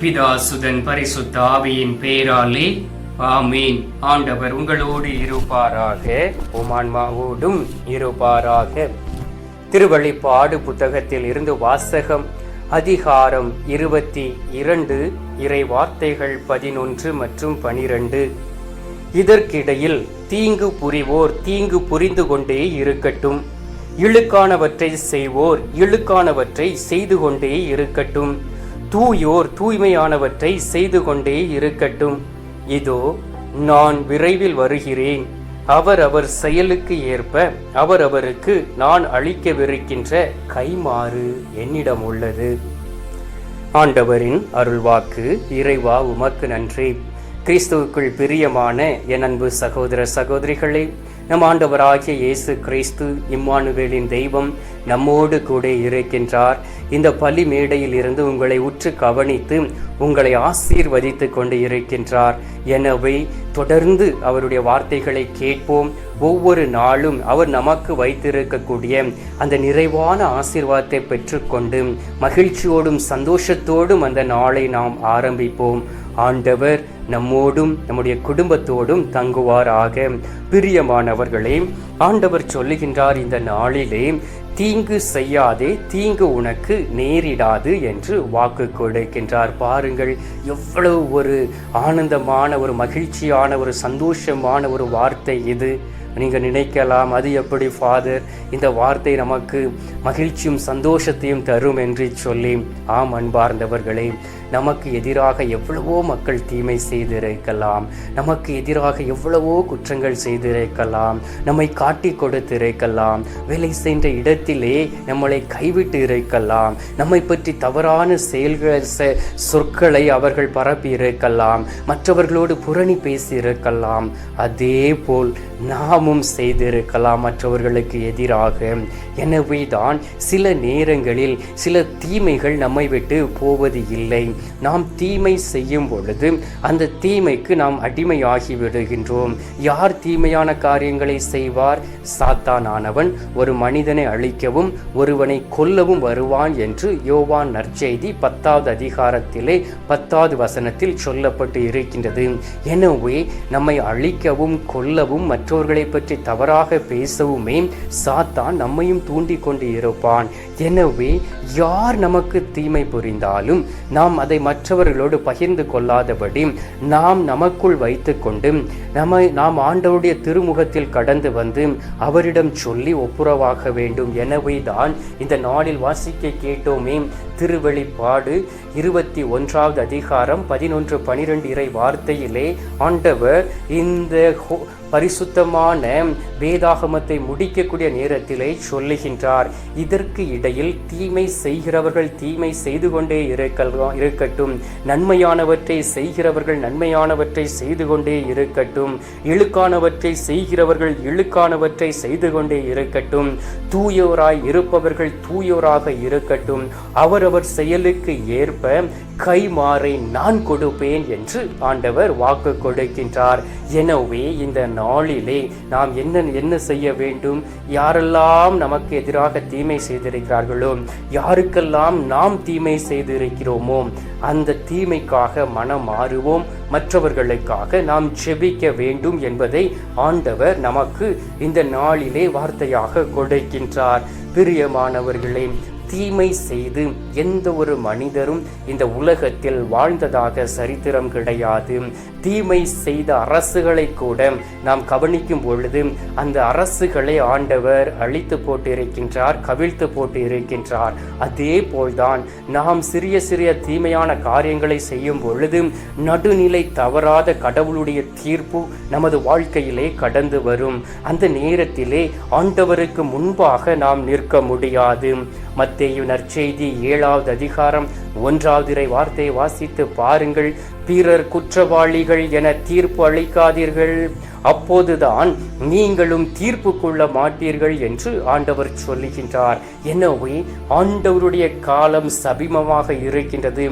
பிதாசுதன் பரிசுத்த ஆவியின் பெயராலே ஆமீன். ஆண்டவர் உங்களோடு இருப்பாராக உமான்மாவோடும் இருப்பாராக. திருவழிப்பாடு புத்தகத்தில் இருந்து வாசகம் அதிகாரம் இருபத்தி இரண்டு இறை வார்த்தைகள் பதினொன்று மற்றும் பனிரெண்டு. இதற்கிடையில் தீங்கு புரிவோர் தீங்கு புரிந்து கொண்டே இருக்கட்டும். இழுக்கானவற்றை செய்வோர் இழுக்கானவற்றை செய்து கொண்டே இருக்கட்டும். தூயோர் தூய்மையானவற்றை செய்து கொண்டே இருக்கட்டும். இதோ நான் விரைவில் வருகிறேன். அவர் அவர் செயலுக்கு ஏற்ப அவர் அவருக்கு நான் அளிக்கவிருக்கின்ற கைமாறு என்னிடம் உள்ளது ஆண்டவரின் அருள்வாக்கு இறைவா உமக்கு நன்றி. கிறிஸ்துவுக்குள் பிரியமான என் அன்பு சகோதர சகோதரிகளே நம் ஆண்டவராகிய இயேசு கிறிஸ்து இம்மானுவேலின் தெய்வம் நம்மோடு கூட இருக்கின்றார். இந்த பலி மேடையில் இருந்து உங்களை உற்று கவனித்து உங்களை ஆசீர்வதித்து கொண்டு இருக்கின்றார். எனவே தொடர்ந்து அவருடைய வார்த்தைகளை கேட்போம். ஒவ்வொரு நாளும் அவர் நமக்கு வைத்திருக்கக்கூடிய அந்த நிறைவான ஆசீர்வாதத்தை பெற்றுக்கொண்டு மகிழ்ச்சியோடும் சந்தோஷத்தோடும் அந்த நாளை நாம் ஆரம்பிப்போம். ஆண்டவர் நம்மோடும் நம்முடைய குடும்பத்தோடும் தங்குவாராக. பிரியமானவர்களே ஆண்டவர் சொல்லுகின்றார் இந்த நாளிலே தீங்கு செய்யாதே தீங்கு உனக்கு நேரிடாது என்று வாக்கு கொடுக்கின்றார். பாருங்கள் எவ்வளவு ஒரு ஆனந்தமான ஒரு மகிழ்ச்சியான ஒரு சந்தோஷமான ஒரு வார்த்தை இது. நீங்கள் நினைக்கலாம் அது எப்படி ஃபாதர் இந்த வார்த்தை நமக்கு மகிழ்ச்சியும் சந்தோஷத்தையும் தரும் என்று சொல்லி. ஆம் அன்பார்ந்தவர்களே நமக்கு எதிராக எவ்வளவோ மக்கள் தீமை செய்திருக்கலாம். நமக்கு எதிராக எவ்வளவோ குற்றங்கள் செய்திருக்கலாம். நம்மை காட்டி கொடுத்திருக்கலாம். வேலை சென்ற இடத்திலே நம்மளை கைவிட்டு இருக்கலாம். நம்மை பற்றி தவறான செயல்கள் சொற்களை அவர்கள் பரப்பி இருக்கலாம். மற்றவர்களோடு புரணி பேசி இருக்கலாம். அதே போல் நாமும் செய்திருக்கலாம் மற்றவர்களுக்கு எதிராக. எனவே தான் சில நேரங்களில் சில தீமைகள் நம்மை விட்டு போவது இல்லை. நாம் தீமை செய்யும் பொழுது அந்த தீமைக்கு நாம் அடிமையாகி விடுகின்றோம். யார் தீமையான காரியங்களை செய்வார்? சாத்தானானவன். ஒரு மனிதனை அழிக்கவும் ஒருவனை கொல்லவும் வருவான் என்று யோவான் நற்செய்தி பத்தாவது அதிகாரத்திலே பத்தாவது வசனத்தில் சொல்லப்பட்டு இருக்கின்றது. எனவே நம்மை அழிக்கவும் கொல்லவும் மற்றவர்களை பற்றி தவறாக பேசவுமே சாத்தான் நம்மையும் தூண்டி கொண்டு இருப்பான். எனவே யார் நமக்கு தீமை புரிந்தாலும் நாம் அதை மற்றவர்களோடு பகிர்ந்து கொள்ளாதபடி நாம் நமக்குள் வைத்துக்கொண்டு நம்மை நாம் ஆண்டவருடைய திருமுகத்தில் கடந்து வந்து அவரிடம் சொல்லி ஒப்புரவாக வேண்டும். எனவே தான் இந்த நாளில் வாசிக்க கேட்டோமே. திருவெளிப்பாடு இருபத்தி ஒன்றாவது அதிகாரம் பதினொன்று பனிரெண்டு இறை வார்த்தையிலே ஆண்டவர் இந்த பரிசுத்தமான வேதாகமத்தை முடிக்கக்கூடிய நேரத்திலே சொல்லுகின்றார் இதற்கு இடையில் தீமை செய்கிறவர்கள் தீமை செய்து கொண்டே இருக்கலாம் இருக்கட்டும். நன்மையானவற்றை செய்கிறவர்கள் நன்மையானவற்றை செய்து கொண்டே இருக்கட்டும். இழுக்கானவற்றை செய்கிறவர்கள் இழுக்கானவற்றை செய்து கொண்டே இருக்கட்டும். தூயோராய் இருப்பவர்கள் தூயோராக இருக்கட்டும். அவரவர் செயலுக்கு ஏற்ப கைமாறை நான் கொடுப்பேன் என்று ஆண்டவர் வாக்கு கொடுக்கின்றார். எனவே இந்த நாளிலே நாம் என்ன என்ன செய்ய வேண்டும்? யாரெல்லாம் நமக்கு எதிராக தீமை செய்திருக்கிறார்களோ யாருக்கெல்லாம் நாம் தீமை செய்திருக்கிறோமோ அந்த தீமைக்காக மனம் மாறுவோம். மற்றவர்களுக்காக நாம் ஜெபிக்க வேண்டும் என்பதை ஆண்டவர் நமக்கு இந்த நாளிலே வார்த்தையாக கொடுக்கின்றார். பிரியமானவர்களே தீமை செய்து எந்த ஒரு மனிதரும் இந்த உலகத்தில் வாழ்ந்ததாக சரித்திரம் கிடையாது. தீமை செய்த அரசுகளை கூட நாம் கவனிக்கும் பொழுது அந்த அரசுகளை ஆண்டவர் அழித்து போட்டு இருக்கின்றார் கவிழ்த்து போட்டு இருக்கின்றார் அதே போல்தான் நாம் சிறிய சிறிய தீமையான காரியங்களை செய்யும் பொழுது நடுநிலை தவறாத கடவுளுடைய தீர்ப்பு நமது வாழ்க்கையிலே கடந்து வரும். அந்த நேரத்திலே ஆண்டவருக்கு முன்பாக நாம் நிற்க முடியாது. மத்தேயு நற்செய்தி ஏழாவது அதிகாரம் ஒன்றாவது இறை வார்த்தையை வாசித்து பாருங்கள். பிறர் குற்றவாளிகள் என தீர்ப்பு அளிக்காதீர்கள். அப்போதுதான் நீங்களும் தீர்ப்பு கொள்ள மாட்டீர்கள் என்று ஆண்டவர் சொல்லுகின்றார். எனவே ஆண்டவருடைய காலம் சபிமமாக இருக்கின்றது.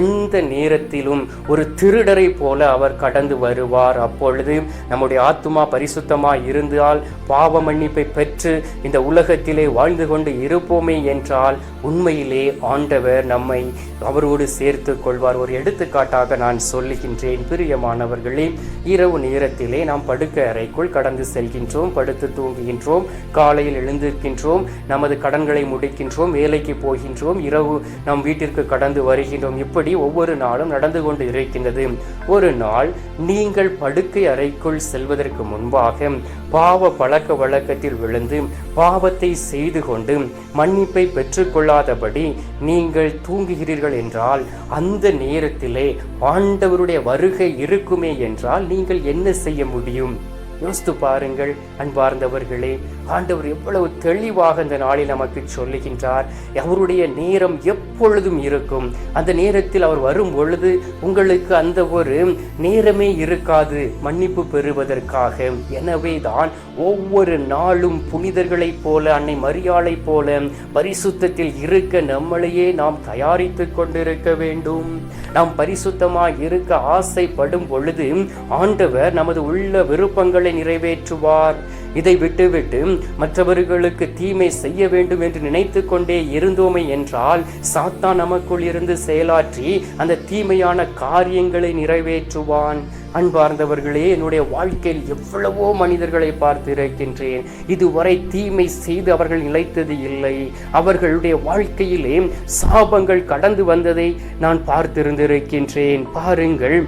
எந்த நேரத்திலும் ஒரு திருடரை போல அவர் கடந்து வருவார். அப்பொழுது நம்முடைய ஆத்மா பரிசுத்தமாக இருந்தால் பாவ மன்னிப்பை பெற்று இந்த உலகத்திலே வாழ்ந்து கொண்டு இருப்போமே என்றால் உண்மையிலே ஆண்டவர் நம்மை அவரோடு சேர்த்து கொள்வார். ஒரு எடுத்துக்காட்டாக நான் சொல்லுகின்றேன் பிரியமானவர்களே இரவு நேரத்திலே நாம் படுக்க அறைக்குள் கடந்து செல்கின்றோம் படுத்து தூங்குகின்றோம் காலையில் எழுந்திருக்கின்றோம் நமது கடன்களை முடிக்கின்றோம் வேலைக்கு போகின்றோம் இரவு நம் வீட்டிற்கு கடந்து வருகின்றோம். இப்படி ஒவ்வொரு நாளும் நடந்து கொண்டு இருக்கின்றது. ஒரு நாள் நீங்கள் படுக்கை அறைக்குள் செல்வதற்கு முன்பாக பாவ பழக்க வழக்கத்தில் விழுந்து பாவத்தை செய்து கொண்டு மன்னிப்பை பெற்றுக்கொள்ளாதபடி நீங்கள் தூங்குகிறீர்கள் என்றால் அந்த நேரத்திலே ஆண்டவருடைய வருகை இருக்குமே என்றால் நீங்கள் என்ன செய்ய முடியும்? யோசித்து பாருங்கள் அன்பார்ந்தவர்களே ஆண்டவர் எவ்வளவு தெளிவாக இந்த நாளில் நமக்கு சொல்லுகின்றார். அவருடைய நேரம் எப்பொழுதும் இருக்கும். அந்த நேரத்தில் அவர் வரும் பொழுது உங்களுக்கு அந்த ஒரு நேரமே இருக்காது மன்னிப்பு பெறுவதற்காக. எனவே தான் ஒவ்வொரு நாளும் புனிதர்களைப் போல அன்னை மரியாளை போல பரிசுத்தத்தில் இருக்க நம்மளையே நாம் தயாரித்து கொண்டிருக்க வேண்டும். நாம் பரிசுத்தமாக இருக்க ஆசைப்படும் பொழுது ஆண்டவர் நமது உள்ள விருப்பங்களை நிறைவேற்றுவார். இதை விட்டுவிட்டு மற்றவர்களுக்கு தீமை செய்ய வேண்டும் என்று நினைத்து கொண்டே இருந்தோமே என்றால் சாத்தான் நமக்குள் இருந்து செயலாற்றி அந்த தீமையான காரியங்களை நிறைவேற்றுவான். அன்பார்ந்தவர்களே என்னுடைய வாழ்க்கையில் எவ்வளவோ மனிதர்களை பார்த்திருக்கின்றேன். இதுவரை தீமை செய்து அவர்கள் நிலைத்தது இல்லை. அவர்களுடைய வாழ்க்கையிலே சாபங்கள் கடந்து வந்ததை நான் பார்த்திருந்திருக்கின்றேன். பாருங்கள்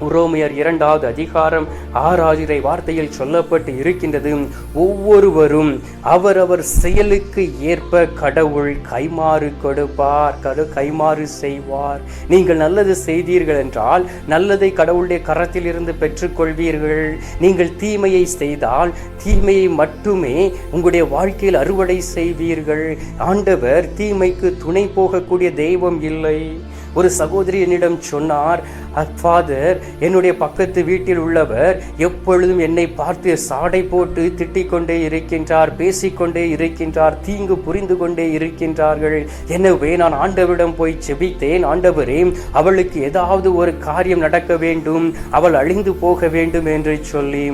உரோமையர் இரண்டாவது அதிகாரம் ஆறாதிரை வார்த்தையில் சொல்லப்பட்டு இருக்கின்றது. ஒவ்வொருவரும் அவரவர் செயலுக்கு ஏற்ப கடவுள் கைமாறு கொடுப்பார். கடு கைமாறு செய்வார். நீங்கள் நல்லது செய்தீர்கள் என்றால் நல்லதை கடவுளுடைய கரத்திலிருந்து பெற்றுக்கொள்வீர்கள். நீங்கள் தீமையை செய்தால் தீமையை மட்டுமே உங்களுடைய வாழ்க்கையில் அறுவடை செய்வீர்கள். ஆண்டவர் தீமைக்கு துணை போகக்கூடிய தெய்வம் இல்லை. ஒரு சகோதரி என்னிடம் சொன்னார் ஃபாதர் என்னுடைய பக்கத்து வீட்டில் உள்ளவர் எப்பொழுதும் என்னை பார்த்து சாடை போட்டு திட்டிக் கொண்டே இருக்கின்றார் பேசிக்கொண்டே இருக்கின்றார் தீங்கு புரிந்து கொண்டே இருக்கின்றார்கள். எனவே நான் ஆண்டவரிடம் போய் செபித்தேன். ஆண்டவரே அவளுக்கு ஏதாவது ஒரு காரியம் நடக்க வேண்டும். அவள் அழிந்து போக வேண்டும் என்று சொல்லி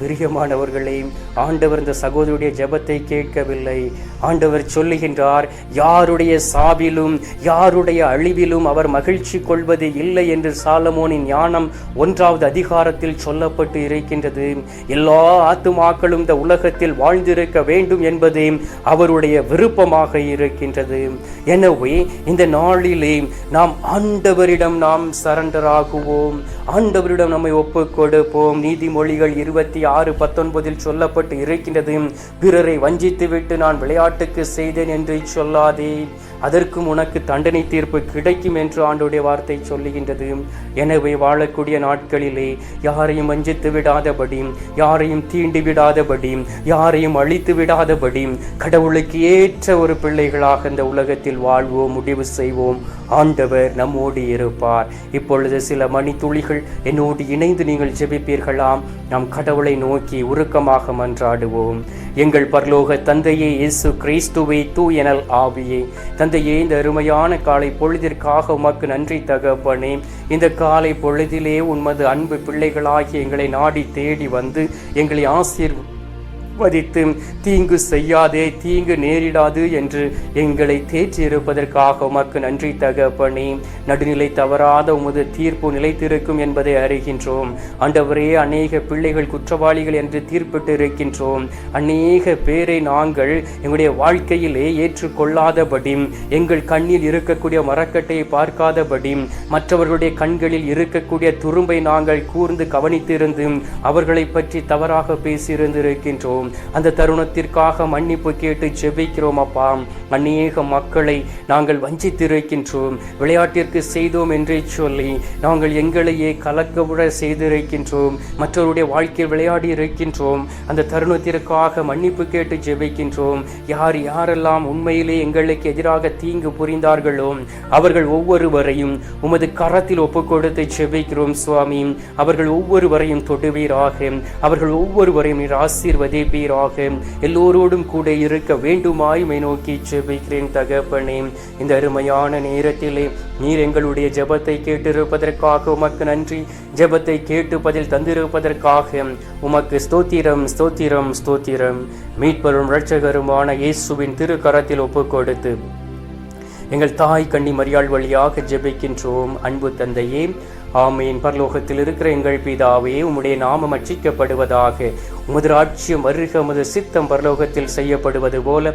பிரியமானவர்களே ஆண்டவர் இந்த சகோதரியுடைய ஜெபத்தை கேட்கவில்லை. ஆண்டவர் சொல்லுகின்றார் யாருடைய சாவிலும் யாருடைய அழிவிலும் அவர் மகிழ்ச்சி கொள்வது இல்லை என்று சாலமோனின் ஞானம் ஒன்றாவது அதிகாரத்தில் சொல்லப்பட்டு இருக்கின்றது. எல்லா ஆத்துமாக்களும் இந்த உலகத்தில் வாழ்ந்திருக்க வேண்டும் என்பதே அவருடைய விருப்பமாக இருக்கின்றது. எனவே இந்த நாளிலே நாம் ஆண்டவரிடம் நாம் சரண்டர் ஆகுவோம் ஆண்டவரிடம் நம்மை ஒப்புக் கொடுப்போம் நீதிமொழிகள் இருபத்தி ஆறு பத்தொன்பதில் சொல்லப்பட்டு இருக்கின்றது. பிறரை வஞ்சித்துவிட்டு நான் விளையாட்டுக்கு செய்தேன் என்று சொல்லாதே அதற்கும் உனக்கு தண்டனை தீர்ப்பு கிடைக்கும் என்று ஆண்டுடைய வார்த்தை சொல்லுகின்றது. எனவே வாழக்கூடிய நாட்களிலே யாரையும் வஞ்சித்து விடாதபடி யாரையும் தீண்டி விடாதபடி யாரையும் அழித்து விடாதபடி கடவுளுக்கு ஏற்ற ஒரு பிள்ளைகளாக இந்த உலகத்தில் வாழ்வோம் முடிவு செய்வோம். ஆண்டவர் நம்மோடு இருப்பார். இப்பொழுது சில மணித்துளிகள் என்னோடு இணைந்து நீங்கள் ஜெபிப்பீர்களாம். நாம் கடவுளை நோக்கி உருக்கமாக மன்றாடுவோம். எங்கள் பரலோக தந்தையே இயேசு கிறிஸ்துவை தூயனல் ஆவியே. தந்தையே இந்த அருமையான காலை பொழுதிற்காக உமக்கு நன்றி தகப்பனே. இந்த காலை பொழுதிலே உமது அன்பு பிள்ளைகளாகி எங்களை நாடி தேடி வந்து எங்களை ஆசீர் வதித்து தீங்கு செய்யாதே தீங்கு நேரிடாது என்று எங்களை தேற்றியிருப்பதற்காக உமக்கு நன்றி தகப்பனே. நடுநிலை தவறாத உமது தீர்ப்பு நிலைத்திருக்கும் என்பதை அறிகின்றோம். ஆண்டவரே அநேக பிள்ளைகள் குற்றவாளிகள் என்று தீர்ப்பிட்டு இருக்கின்றோம் அநேக பேரை நாங்கள் எங்களுடைய வாழ்க்கையிலே ஏற்றுக்கொள்ளாதபடி எங்கள் கண்ணில் இருக்கக்கூடிய மரக்கட்டையை பார்க்காதபடி மற்றவர்களுடைய கண்களில் இருக்கக்கூடிய துரும்பை நாங்கள் கூர்ந்து கவனித்திருந்து அவர்களை பற்றி தவறாக பேசியிருந்திருக்கின்றோம். அந்த தருணத்திற்காக மன்னிப்பு கேட்டு செபிக்கிறோம் அப்பா. அநேக மக்களை நாங்கள் வஞ்சித்திருக்கின்றோம். விளையாட்டிற்கு செய்தோம் என்றே சொல்லி நாங்கள் எங்களையே கலக்கவிட செய்திருக்கின்றோம். மற்றவருடைய வாழ்க்கையில் விளையாடி இருக்கின்றோம். அந்த தருணத்திற்காக மன்னிப்பு கேட்டு ஜெபிக்கின்றோம். யார் யாரெல்லாம் உண்மையிலே எங்களுக்கு எதிராக தீங்கு புரிந்தார்களோ அவர்கள் ஒவ்வொருவரையும் உமது கரத்தில் ஒப்பு கொடுத்து ஜெபிக்கிறோம் சுவாமி. அவர்கள் ஒவ்வொருவரையும் தொடுவீராக. அவர்கள் ஒவ்வொருவரையும் நீர் ஆசீர்வதிப்பீர். இருப்பீராக எல்லோரோடும் கூட இருக்க வேண்டுமாய் நோக்கி செபிக்கிறேன் தகப்பனே. இந்த அருமையான நேரத்திலே நீர் எங்களுடைய ஜபத்தை கேட்டிருப்பதற்காக உமக்கு நன்றி. ஜபத்தை கேட்டு பதில் தந்திருப்பதற்காக உமக்கு ஸ்தோத்திரம் ஸ்தோத்திரம் ஸ்தோத்திரம். மீட்பரும் இரட்சகருமான இயேசுவின் திருக்கரத்தில் ஒப்பு கொடுத்து எங்கள் தாய் கண்ணி மரியாள் வழியாக ஜெபிக்கின்றோம். அன்பு தந்தையே ஆமீன். பரலோகத்தில் இருக்கிற எங்கள் பிதாவே உம்முடைய நாமம் அச்சிக்கப்படுவதாக. உமது ராட்சியம் வருக உமது சித்தம் பரலோகத்தில் செய்யப்படுவது போல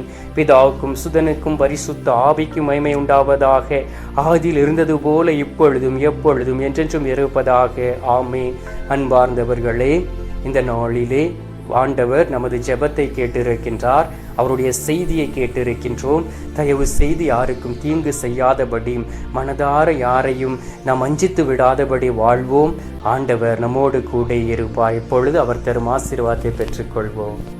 ஆமீன் பிதாவுக்கும் சுதனுக்கும் பரிசுத்த ஆவிக்கும் மகிமை உண்டாவதாக ஆதியில் இருந்தது போல இப்பொழுதும் எப்பொழுதும் என்றென்றும் இருப்பதாக. ஆமீன். அன்பார்ந்தவர்களே இந்த நாளிலே ஆண்டவர் நமது ஜெபத்தை கேட்டிருக்கின்றார். அவருடைய செய்தியை கேட்டிருக்கின்றோம். தயவு செய்து யாருக்கும் தீங்கு செய்யாதபடி மனதார யாரையும் நாம் அஞ்சித்து விடாதபடி வாழ்வோம். ஆண்டவர் நம்மோடு கூட இருப்பார். இப்பொழுது அவர் தரும் ஆசீர்வாதத்தை பெற்றுக்கொள்வோம்.